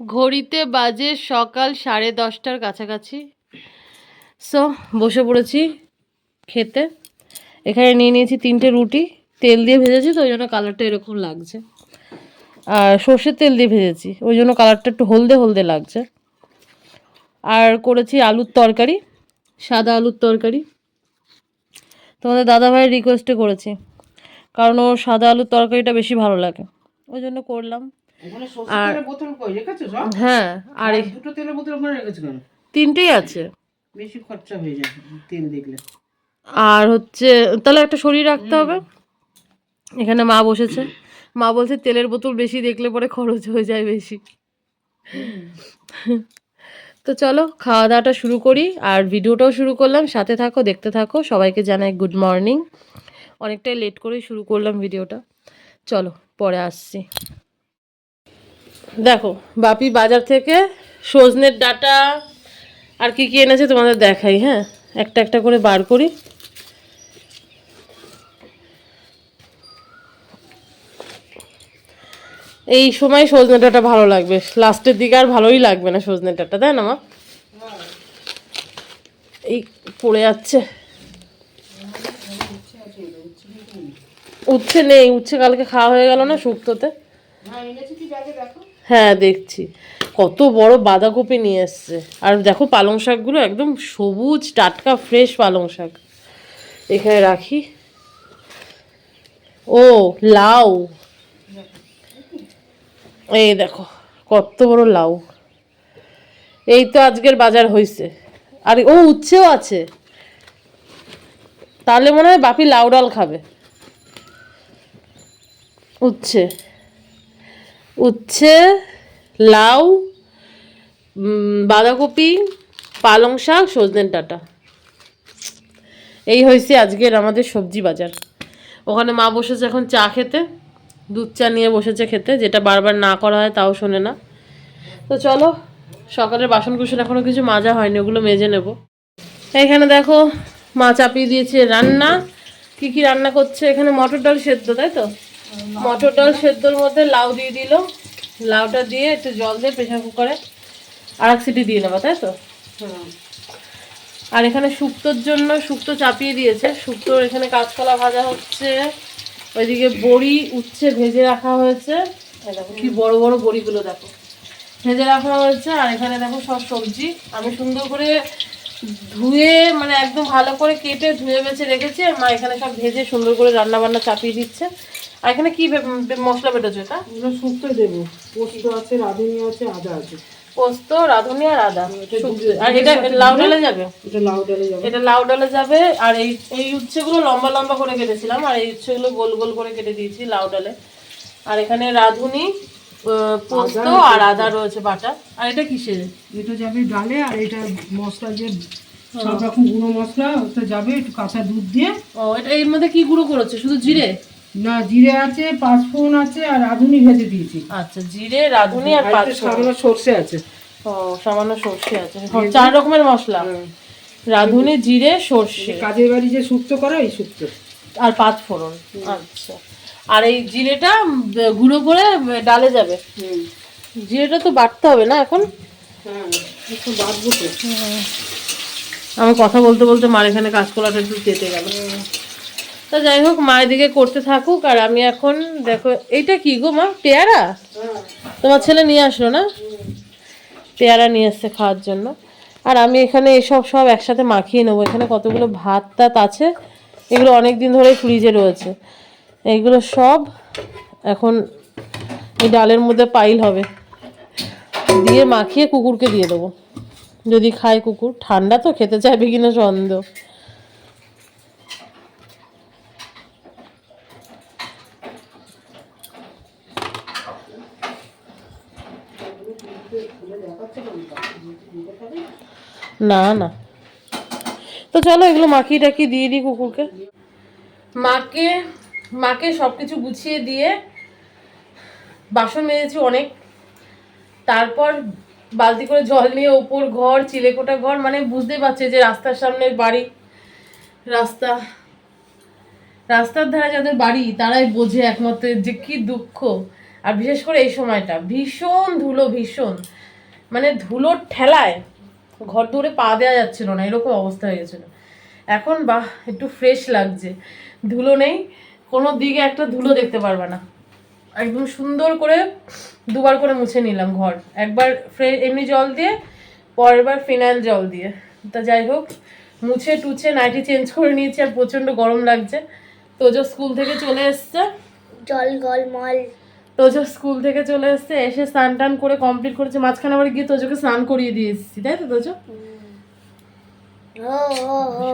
ঘড়িতে বাজে সকাল সাড়ে দশটার কাছাকাছি। সো বসে পড়েছি খেতে। এখানে নিয়ে নিয়েছি তিনটে রুটি, তেল দিয়ে ভেজেছি তো, ওই জন্য কালারটা এরকম লাগছে। আর সর্ষের তেল দিয়ে ভেজেছি, ওই জন্য কালারটা একটু হলদে হলদে লাগছে। আর করেছি আলুর তরকারি, সাদা আলুর তরকারি। তোমাদের দাদাভাইয়ের রিকোয়েস্টে করেছি, কারণ ও সাদা আলুর তরকারিটা বেশি ভালো লাগে। ওই জন্য করলাম। তেলের বোতল কই? রেখেছো সব? হ্যাঁ আর আর দুটো তেলের বোতল ওখানে রেখেছো কেন? তিনটেই আছে। বেশি খরচা হয়ে যায় তেল দেখলে। আর হচ্ছে তাহলে একটা শরীর রাখতে হবে। এখানে মা বসেছে। মা বলছে তেলের বোতল বেশি দেখলে পরে খরচ হয়ে যায় বেশি। তো চলো খাওয়া দাওয়াটা শুরু করি। আর ভিডিওটাও শুরু করলাম। সাথে থাকো দেখতে থাকো। সবাইকে জানাই গুড মর্নিং অনেকটাই লেট করেই শুরু করলাম ভিডিওটা। চলো পরে আসছি। দেখো, বাপি বাজার থেকে সজনের ডাটা আর কি কি এনেছে তোমাদের দেখাই হ্যাঁ? একটা একটা করে বার করি। এই সময় সজনে ডাটা ভালো লাগবে। লাস্টের দিকে আর ভালোই লাগবে না সজনে ডাঁটা, তাই না, মা? এই পড়ে যাচ্ছে। উচ্ছে নেই, উচ্ছে কালকে খাওয়া হয়ে গেল না শুক্তোতে? হ্যাঁ দেখো। হ্যাঁ দেখছি। কত বড় বাঁধাকপি নিয়ে এসছে। আর দেখো পালং শাকগুলো একদম সবুজ, টাটকা ফ্রেশ পালং শাক। এখানে রাখি। ও, লাউ। এই দেখো, কত বড় লাউ। এই তো আজকের বাজার হয়েছে আর ও, উচ্ছেও আছে। তাহলে মনে হয় বাপি লাউ ডাল খাবে। উচ্ছে। উচ্ছে, লাউ বাঁধাকপি, পালং শাক সজনের ডাঁটা। এই হয়েছে আজকের আমাদের সবজি বাজার। ওখানে মা বসেছে এখন চা খেতে, দুধ চা নিয়ে বসেছে খেতে, যেটা বারবার না করা হয় তাও শোনে না। তো চলো, সকালের বাসন কুসন এখনও কিছু মাজা হয়নি, ওগুলো মেজে নেব। এখানে দেখো, মা চাপিয়ে দিয়েছে রান্না। কি কি রান্না করছে? এখানে মটর ডাল সেদ্ধ, তাই তো? মটর ডাল সেদ্ধর মধ্যে লাউ দিয়ে দিল। লাউটা দিয়ে একটু জল দিয়ে প্রেশার কুকারে আর এক সিটি দিয়ে নেব তাই তো? আর এখানে শুক্তোর জন্য শুক্তো চাপিয়ে দিয়েছে। শুক্তোর এখানে কাঁচকলা ভাজা হচ্ছে। ওইদিকে বড়ি উচ্ছে ভেজে রাখা হয়েছে। দেখো কি বড় বড় বড়িগুলো দেখো। ভেজে রাখা হয়েছে। আর এখানে দেখো সব সবজি। আমি সুন্দর করে ধুয়ে মানে একদম ভালো করে কেটে ধুয়ে বেছে রেখেছি। আর মা এখানে সব ভেজে সুন্দর করে রান্না বান্না চাপিয়ে দিচ্ছে। আর এখানে কি মশলা বেটেছো এটা? শুক্তো দেবো। পোস্ত আছে রাঁধুনি আছে আদা আছে। পোস্ত রাঁধুনি আর আদা। আর এটা লাউ ডালে যাবে? এটা লাউ ডালে যাবে। এটা লাউ ডালে যাবে। আর এই এই উচ্ছেগুলো লম্বা লম্বা করে কেটেছিলাম আর এই উচ্ছেগুলো গোল গোল করে কেটে দিয়েছি লাউ ডালে আর এখানে রাঁধুনি পোস্ত আর আদা রয়েছে বাটা। আর এটা কিসের? এটা যাবে ডালে আর এটা মশলা যে সব রকম গুঁড়ো মশলা ওটা যাবে একটু কাঁচা দুধ দিয়ে। ও এটা এর মধ্যে কি গুঁড়ো করেছে? শুধু জিরে? না জিরে আছে পাঁচফোড়ন আছে আর রাঁধুনি ভেজে দিয়েছি। আচ্ছা জিরে রাঁধুনি আর আর সামান্য সর্ষে আছে। ও সামান্য সর্ষে আছে। চার রকমের মশলা। রাঁধুনি জিরে সর্ষে। কাজের বাড়ি যে শুক্তো করে এই শুক্তো আর পাঁচ ফোড়ন আচ্ছা। আর এই জিরেটা গুঁড়ো করে ডালে যাবে। জিরেটা তো বাটতে হবে না এখন? হ্যাঁ একটু বাঁধবো তো। আমি কথা বলতে বলতে মার এখানে কাঁচকলাটা একটু কেটে গেল। তা যাই হোক, মা এদিকে করতে থাকুক, আর আমি এখন দেখো, এইটা কি গো মা? পেয়ারা? তোমার ছেলে নিয়ে আসলো না? পেয়ারা নিয়ে এসছে খাওয়ার জন্য। আর আমি এখানে এসব সব একসাথে মাখিয়ে নেব। এখানে কতগুলো ভাত টাত আছে, এগুলো অনেক দিন ধরে ফ্রিজে রয়েছে। এইগুলো সব এখন এই ডালের মধ্যে পাইল হবে। দিয়ে মাখিয়ে কুকুরকে দিয়ে দেবো। যদি খায় কুকুর, ঠান্ডা তো খেতে চাইবে কিনা সন্দেহ। না না। তো চলো এগুলো মাখিয়ে টাকিয়ে দিয়ে দিই কুকুরকে। মাকে মাকে সব কিছু গুছিয়ে দিয়ে বাসন মেজেছি অনেক। তারপর বালতি করে জল নিয়ে ওপর ঘর, চিলেকোটা ঘর মানে বুঝতেই পারছে যে রাস্তার সামনের বাড়ি, রাস্তা। রাস্তার ধারে যাদের বাড়ি, তারাই বোঝে একমাত্র যে কি দুঃখ। আর বিশেষ করে এই সময়টা, ভীষণ ধুলো, ভীষণ। মানে ধুলোর ঠেলায় ঘর দৌড়ে পা দেওয়া যাচ্ছিল না, এরকম অবস্থা হয়ে গেছিল। এখন বাহ, একটু ফ্রেশ লাগছে। ধুলো নেই, কোনো দিকে একটা ধুলো দেখতে পারবে না। একদম সুন্দর করে দুবার করে মুছে নিলাম ঘর। একবার ফ্রে, এমনি জল দিয়ে পরের বার ফিনাইল জল দিয়ে। তা যাই হোক, মুছে টুছে নাইটি চেঞ্জ করে নিয়েছি, আর প্রচণ্ড গরম লাগছে। তোজো স্কুল থেকে চলে এসছে। জল গল মল তোজো স্কুল থেকে চলে এসছে এসে স্নান টান করে কমপ্লিট করেছে মাঝখানে আবার গিয়ে তোজোকে স্নান করিয়ে দিয়ে এসেছি তাই তো তোজো? ও ও ও।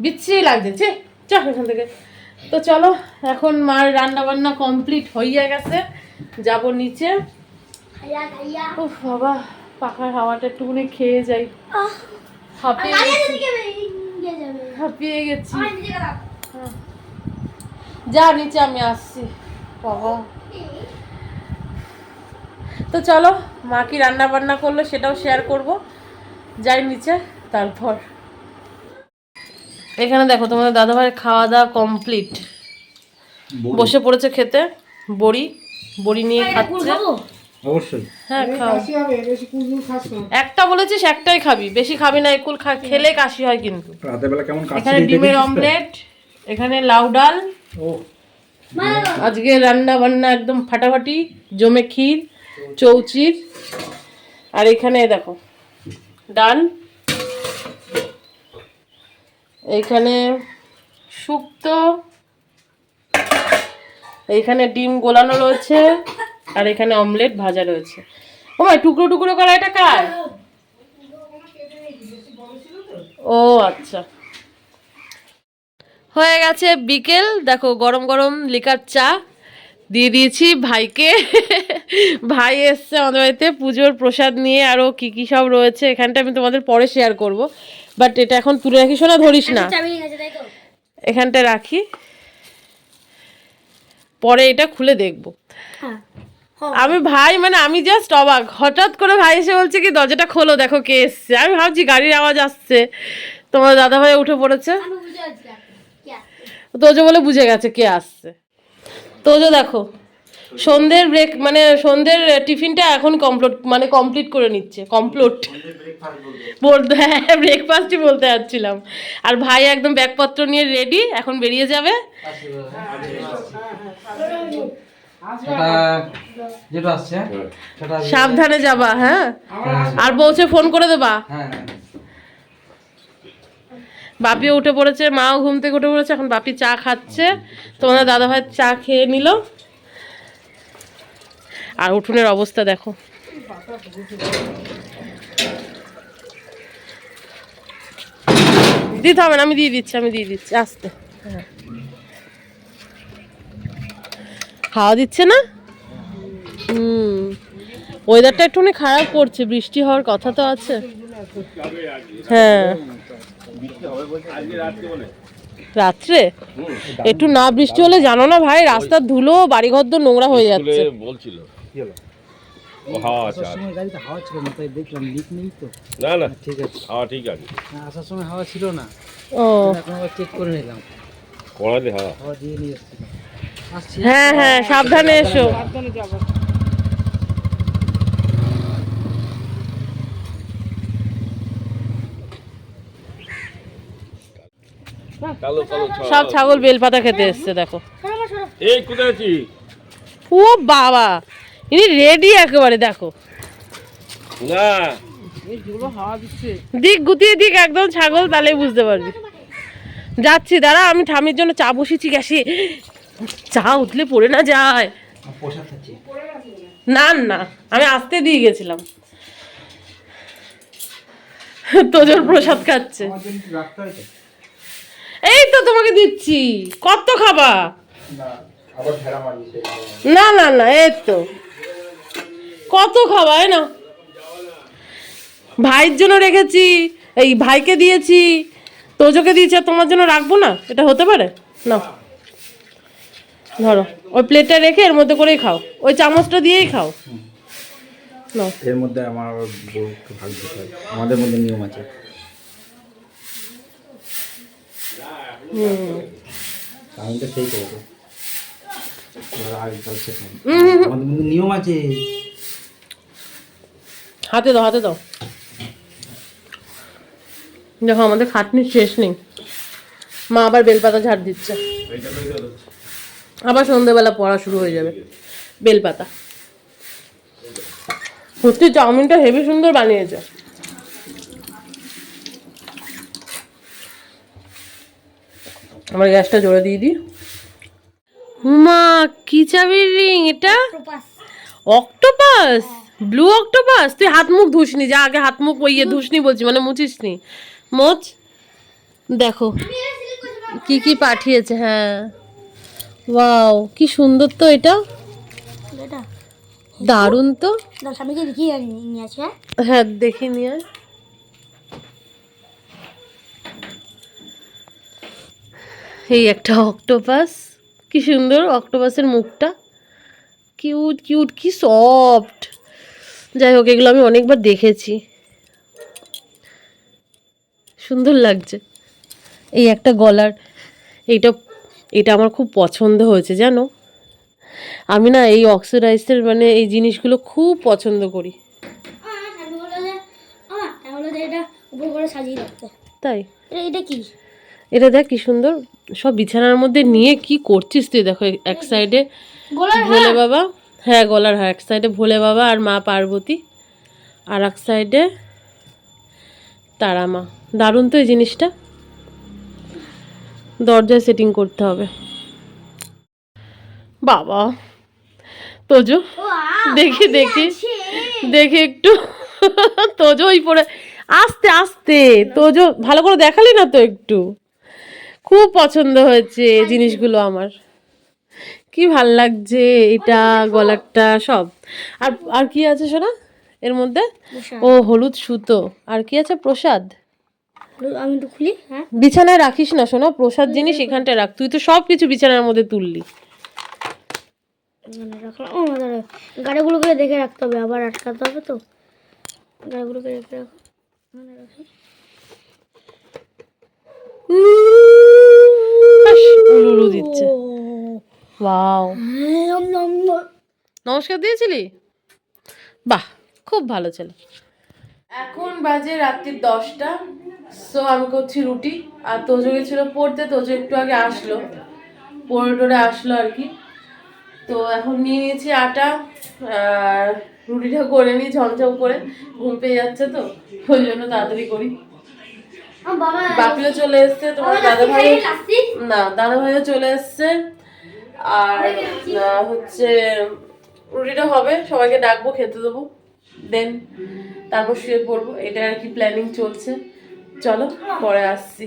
বিচ্ছিরি লাগছে ছে চ এখান থেকে। তো চলো এখন মার রান্না বান্না কমপ্লিট হয়ে গেছে যাব নিচে। উফ বাবা পাখার হাওয়াটা একটুখানি খেয়ে যাই। হাঁপিয়ে হাঁপিয়ে গেছি। রাখ যা নিচে আমি আসছি। বাবা তো চলো মা কি রান্না বান্না করল সেটাও শেয়ার করব। যাই নিচে তারপর। এখানে দেখো তোমাদের দাদাভাইয়ের খাওয়া দাওয়া কমপ্লিট বসে পড়েছে খেতে বড়ি বড়ি নিয়ে খাচ্ছে। অবশ্যই। হ্যাঁ খাও। খাস না। একটা বলেছিস একটাই খাবি বেশি খাবি না একুল খা খেলে কাশি হয় কিন্তু। রাতের বেলা কেমন কাশি এখানে ডিমের অমলেট এখানে লাউ ডাল। ও আজকে রান্না বান্না একদম ফাটাফাটি, জমে ক্ষীর, চৌচির। আর এখানে দেখো, ডাল। এইখানে শুক্তো এইখানে ডিম গোলানো রয়েছে, আর এখানে অমলেট ভাজা রয়েছে। ও ভাই টুকরো টুকরো করা এটা কার? ও আচ্ছা। হয়ে গেছে বিকেল। দেখো গরম গরম লিকার চা দিয়ে দিয়েছি ভাইকে। ভাই এসছে আমাদের বাড়িতে পুজোর প্রসাদ নিয়ে আরও কী কী সব রয়েছে এখানটা আমি তোমাদের পরে শেয়ার করব। বাট এটা এখন তুলে রাখি শোনা ধরিস না। তো। এখানটা রাখি। পরে এটা খুলে দেখব। হ্যাঁ আমি ভাই মানে আমি জাস্ট অবাক। হঠাৎ করে ভাই এসে বলছে কি দরজাটা খোলো দেখো কে এসছে। আমি ভাবছি গাড়ির আওয়াজ আসছে। তোমার দাদা ভাই উঠে পড়েছে আমি বুঝে আছি কি আছে তোজো বলে বুঝে গেছে কে আসছে। তোজো দেখো সন্ধ্যের ব্রেক মানে সন্ধ্যের টিফিনটা এখন কমপ্লিট মানে কমপ্লিট করে নিচ্ছে কমপ্লিট বলতে হ্যাঁ ব্রেকফাস্টই বলতে যাচ্ছিলাম। আর ভাই একদম ব্যাগপত্র নিয়ে রেডি এখন বেরিয়ে যাবে। আসছে সেটা সাবধানে যাবা হ্যাঁ? আর পৌঁছে ফোন করে দেবা। হ্যাঁ। বাপিও উঠে পড়েছে, মাও ঘুম থেকে উঠে পড়েছে, এখন বাপি চা খাচ্ছে। তোমাদের দাদা ভাই চা খেয়ে নিল। আর উঠোনের অবস্থা দেখো। দিতে হবে না, আমি দিয়ে দিচ্ছি, আমি দিয়ে দিচ্ছি, আসতে। হাওয়া দিচ্ছে না? হুম। ওয়েদারটা একটুখানি খারাপ করছে, বৃষ্টি হওয়ার কথা তো আছে। হ্যাঁ। রাত্রে একটু না বৃষ্টি হলে জানো না ভাই রাস্তার ধুলো বাড়িঘর তো নোংরা হয়ে যাচ্ছে। বলছিল। ও হাওয়া আছে আর। সময় গাড়িতে হাওয়া ছিল না তাই দেখলাম লিক নেই তো। না না ঠিক আছে। হাওয়া ঠিক আছে। হ্যাঁ, আসার সময় হাওয়া ছিল না। ও। এখন আবার চেক করে নিলাম। কড়াতে হাওয়া। হাওয়া দিয়ে নিয়ে এসেছিলাম। আসছি। হ্যাঁ হ্যাঁ সাবধানে এসো। সাবধানে যাব। সব ছাগল বেলপাতা খেতে এসছে দেখো। এই কোথায় আছিস? ও বাবা ইনি রেডি একেবারে দেখো। না। দিক গুতিয়ে দিক একদম ছাগল তাহলেই বুঝতে পারবি। যাচ্ছি দাঁড়া আমি ঠামির জন্য চা বসেছি গ্যাসে। চা উঠলে পড়ে না যায়। না না আমি আসতে দিয়ে গেছিলাম। তোজোর প্রসাদ খাচ্ছে আমার জন্য একটু রাখতে হয় তো? এই তো তোমাকে দিচ্ছি। কত খাবা? না, না না না এই তো। কত খাবা না। ভাইয়ের জন্য রেখেছি এই ভাইকে দিয়েছি তোজোকে দিয়েছি আর তোমার জন্য রাখব না? এটা হতে পারে? না। ধরো ওই প্লেটটা রেখে এর মধ্যে করেই খাও। ওই চামচটা দিয়েই খাও। নাও এর মধ্যে আমার বউকে ভাগ দিতে হয়। আমাদের মধ্যে নিয়ম আছে। সেই করেছে। আমাদের নিয়ম আছে। হাতে দাও হাতে দাও। দেখো আমাদের খাটনির শেষ নেই। মা আবার বেলপাতা ঝাড় দিচ্ছে। আবার সন্ধ্যেবেলা পড়া শুরু হয়ে যাবে। বেলপাতা। সত্যি চাউমিনটা হেভি সুন্দর বানিয়েছে। আমার গ্যাসটা জোরে দিয়ে দিই। মা কি চাবির রিং এটা? অক্টোপাস। Blue octopus? তুই হাত মুখ ধুসনি যা আগে হাত মুখ ওই ইয়ে ধুসনি বলছি মানে মুছিসনি। মোচ। দেখো কি কি পাঠিয়েছে হ্যাঁ। ওয়াও কি সুন্দর তো এটা। এটা। দারুণ তো। আছে হ্যাঁ? হ্যাঁ দেখি নিয়ে এই একটা অক্টোপাস। কি সুন্দর অক্টোপাসের মুখটা। কিউট কিউট কি সফট। যাই হোক এগুলো আমি অনেকবার দেখেছি। সুন্দর লাগছে। এই একটা গলার এইটা এটা আমার খুব পছন্দ হয়েছে জানো? আমি না এই অক্সিডাইজের মানে এই জিনিসগুলো খুব পছন্দ করি। তাই? এটা কি? এটা দেখ কি সুন্দর। সব বিছানার মধ্যে নিয়ে কি করছিস তুই? দেখো এক সাইডে ভোলে বাবা। হ্যাঁ গলার হ্যাঁ এক সাইডে ভোলে বাবা আর মা পার্বতী। আর এক সাইডে তারা মা দারুণ তো এই জিনিসটা। দরজায় সেটিং করতে হবে। বাবা। তোজো দেখি দেখি। দেখি একটু। তোজো ওই পরে। আস্তে আস্তে। তোজো ভালো করে দেখালি না তো একটু? খুব পছন্দ হয়েছে জিনিসগুলো আমার। কি ভালো লাগছে এটা গলারটা সব। আর আর কি আছে শোনা এর মধ্যে? ও হলুদ সুতো। আর কি আছে? প্রসাদ। আমি খুলি হ্যাঁ? বিছানায় রাখিস না শোনা প্রসাদ জিনিস এখানটায় রাখ। তুই তো সব কিছু বিছানার মধ্যে তুললি। এখানে রাখলাম। গাড়িগুলোকে দেখে রাখতে হবে আবার আটকাতে হবে তো। গাড়িগুলোকে রেখে রাখো। এখানে রাখি। উলুলু দিচ্ছে। ওয়াও। নম নম নম। নমস্কার দিয়েছিলি? বাহ খুব ভালো ছিল। এখন বাজে রাত্রির দশটা সো আমি করছি রুটি আর তোজো গেছিল পড়তে তোজো একটু আগে আসলো। পড়ে টোরে আসলো আর কি। তো এখন নিয়ে নিয়েছি আটা আর রুটিটা করে নিই ঝমঝম করে ঘুম পেয়ে যাচ্ছে তো ওই জন্য তাড়াতাড়ি করি। বাপিও চলে এসছে। তোমার দাদা ভাই না দাদা ভাইও চলে এসছে। আর হচ্ছে রুটিটা হবে সবাইকে ডাকবো খেতে দেবো দেন তারপর শুয়ে পড়ব এটা আর কি প্ল্যানিং চলছে। চলো পরে আসছি।